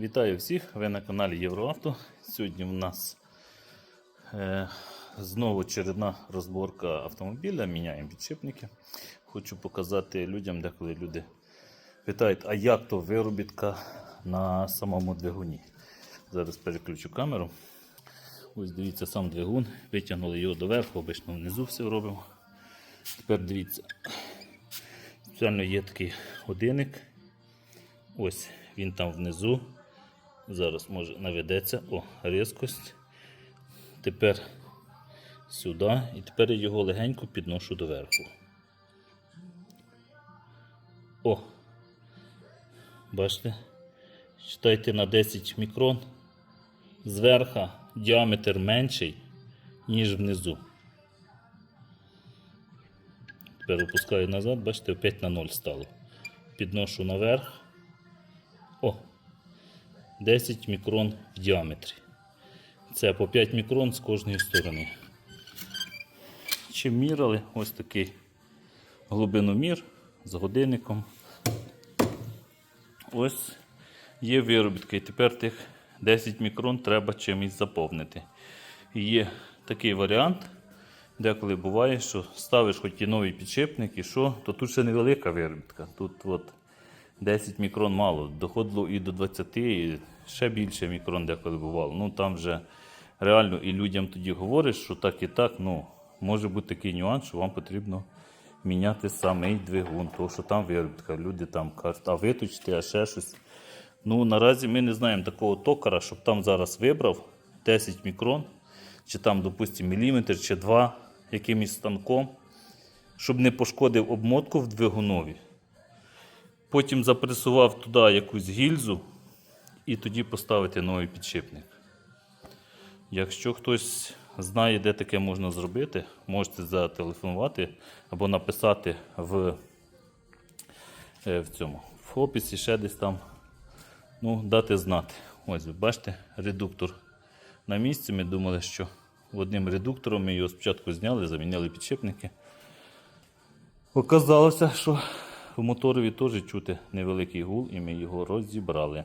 Вітаю всіх! Ви на каналі Євроавто. Сьогодні в нас е, знову чередна розборка автомобіля. Міняємо підшипники. Хочу показати людям, деколи люди питають, а як то виробітка на самому двигуні. Зараз переключу камеру. Ось дивіться сам двигун. Витягнули його доверху, обично внизу все робимо. Тепер дивіться. Спеціально є такий годинник. Ось він там внизу. Зараз може наведеться. О, різкость. Тепер сюди. І тепер я його легенько підношу доверху. О! Бачите? Читайте на 10 мікрон. Зверха діаметр менший, ніж внизу. Тепер опускаю назад, бачите, опять на 0 стало. Підношу наверх. О! 10 мікрон в діаметрі. Це по 5 мікрон з кожної сторони. Чим мірили? Ось такий глибиномір з годинником. Ось є виробітки. І тепер тих 10 мікрон треба чимось заповнити. І є такий варіант. Деколи буває, що ставиш хоч і новий підшипник, і що, то тут ще невелика виробітка. Тут от 10 мікрон мало. Доходило і до 20, і ще більше мікрон деколи бувало. Ну там вже реально і людям тоді говориш, що так і так, ну, може бути такий нюанс, що вам потрібно міняти самий двигун, тому що там виробітка. Люди там кажуть, а виточити, а ще щось. Ну, наразі ми не знаємо такого токара, щоб там зараз вибрав 10 мікрон, чи там, допустимо, міліметр, чи два якимось станком, щоб не пошкодив обмотку в двигунові. Потім запресував туди якусь гільзу і тоді поставити новий підшипник. Якщо хтось знає, де таке можна зробити, можете зателефонувати або написати в, е, в цьому в описі ще десь там. Ну, дати знати. Ось ви бачите, редуктор на місці. Ми думали, що одним редуктором ми його спочатку зняли, заміняли підшипники. Оказалося, що в моторові теж чути невеликий гул, і ми його розібрали.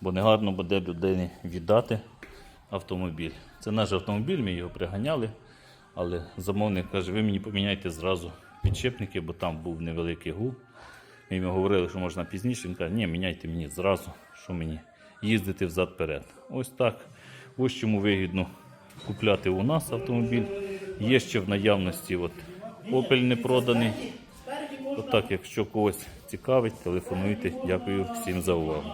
Бо негарно буде людині віддати автомобіль. Це наш автомобіль, ми його приганяли, але замовник каже, ви мені поміняйте зразу підшипники, бо там був невеликий гул. Ми йому говорили, що можна пізніше. Він каже, ні, міняйте мені зразу, що мені їздити взад-перед. Ось так. Ось чому вигідно купляти у нас автомобіль. Є ще в наявності от, Opel не проданий. Отак, якщо когось цікавить, телефонуйте. Дякую всім за увагу.